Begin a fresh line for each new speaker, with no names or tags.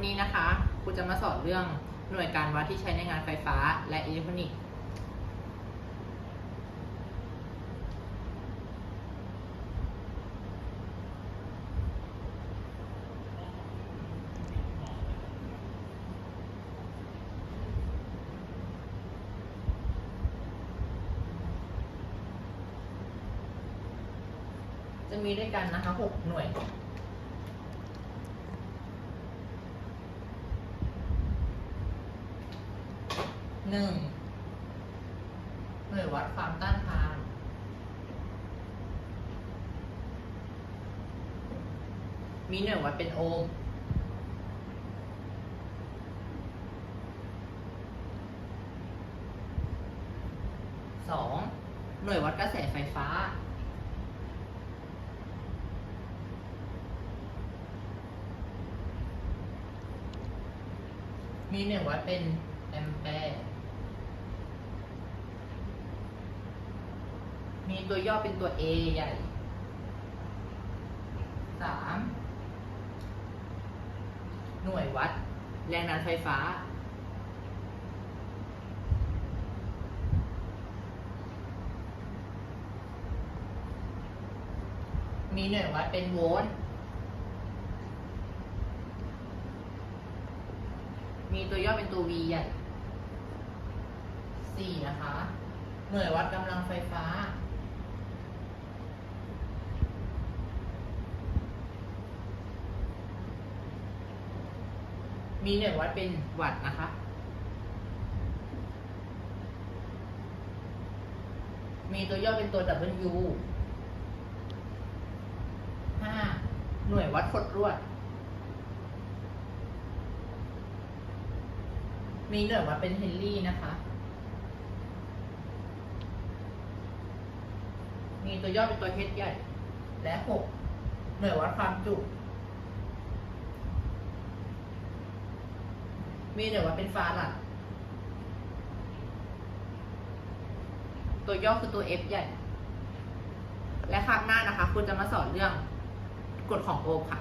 วันนี้นะคะครูจะมาสอนเรื่องหน่วยการวัดที่ใช้ในงานไฟฟ้าและอิเล็กทรอนิกส์ จะมีด้วยกันนะคะหกหน่วย หนึ่งหน่วยวัดความต้านทาน มีหน่วยวัดเป็นโอห์มสองหน่วยวัดกระแสไฟฟ้ามีหน่วยวัดเป็นแอมแปร์ มีตัวย่อเป็นตัว A ใหญ่สามหน่วยวัด แรงดันไฟฟ้า มีหน่วยวัดเป็นโวลต์มีตัวย่อเป็นตัว V ใหญ่สี่นะคะ หน่วยวัดกำลังไฟฟ้า มีหน่วยวัดเป็นวัตต์นะคะ มีตัวย่อเป็นตัว W ห้าหน่วยวัดขดรวด มีหน่วยวัดเป็นเฮนรี่นะคะ มีตัวย่อเป็นตัว H ใหญ่ และหกหน่วยวัดความจุ มีหน่วยวัดเป็นฟาหลัดตัวย่อคือตัว F ใหญ่ และคางหน้านะคะ คุณจะมาสอนเรื่องกฎของโอค่ะ